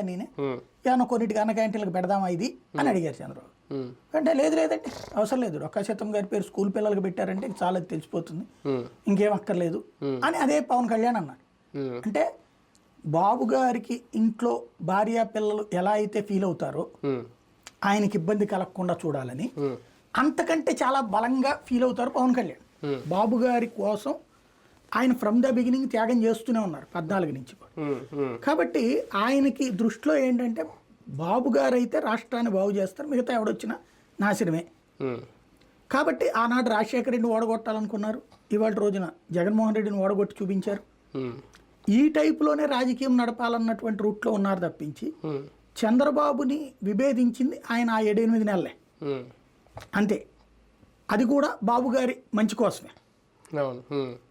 నేనే ఏమన్నా కొన్నిటికి అన్న క్యాంటీన్లకు పెడదామా ఇది అని అడిగారు చంద్రబాబు. అంటే లేదు లేదండి అవసరం లేదు. రొక్క గారి పేరు స్కూల్ పిల్లలకు పెట్టారంటే చాలా తెలిసిపోతుంది. ఇంకేం అక్కర్లేదు. అని అదే పవన్ కళ్యాణ్ అన్నారు అంటే బాబు గారికి ఇంట్లో భార్య పిల్లలు ఎలా అయితే ఫీల్ అవుతారో ఆయనకి ఇబ్బంది కలగకుండా చూడాలని అంతకంటే చాలా బలంగా ఫీల్ అవుతారు పవన్ కళ్యాణ్. బాబు గారి కోసం ఆయన ఫ్రమ్ ద బిగినింగ్ త్యాగం చేస్తూనే ఉన్నారు పద్నాలుగు నుంచి కూడా. కాబట్టి ఆయనకి దృష్టిలో ఏంటంటే బాబు గారు అయితే రాష్ట్రాన్ని బాగు చేస్తారు మిగతా ఎవడొచ్చినా నాశనమే. కాబట్టి ఆనాడు రాజశేఖర రెడ్డిని ఓడగొట్టాలనుకున్నారు ఇవాళ రోజున జగన్మోహన్ రెడ్డిని ఓడగొట్టి చూపించారు. ఈ టైపులోనే రాజకీయం నడపాలన్నటువంటి రూట్లో ఉన్నారు తప్పించి చంద్రబాబుని విభేదించింది ఆయన ఆ ఏడెనిమిది నెలలే. అంతే. అది కూడా బాబు గారి మంచి కోసమే.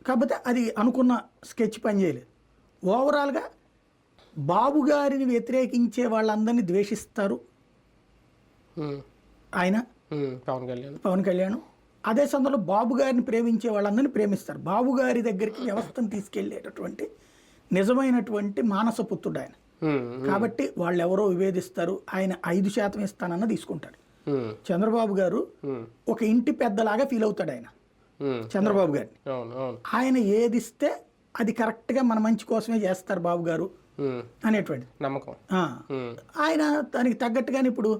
కాకపోతే అది అనుకున్న స్కెచ్ పనిచేయలేదు ఓవరాల్గా బాబు గారిని వ్యతిరేకించే వాళ్ళందరినీ ద్వేషిస్తారు. ఆయన? పవన్ కళ్యాణ్. పవన్ కళ్యాణ్. అదే సందర్భంలో బాబు గారిని ప్రేమించే వాళ్ళందరినీ ప్రేమిస్తారు. బాబు గారి దగ్గరికి వ్యవస్థను తీసుకెళ్ళేటటువంటి నిజమైనటువంటి మానసపుత్రుడు ఆయన. కాబట్టి వాళ్ళు ఎవరో విభేదిస్తారు. ఆయన ఐదు శాతం ఇస్తానన్న తీసుకుంటాడు. చంద్రబాబు గారు ఒక ఇంటి పెద్దలాగా ఫీల్ అవుతాడు ఆయన. చంద్రబాబు గారిని. ఆయన ఏది ఇస్తే అది కరెక్ట్గా మన మంచి కోసమే చేస్తారు బాబు గారు ఉమ్, అనేటువంటిది. నమ్మకం. ఆయన దానికి తగ్గట్టుగానే ఇప్పుడు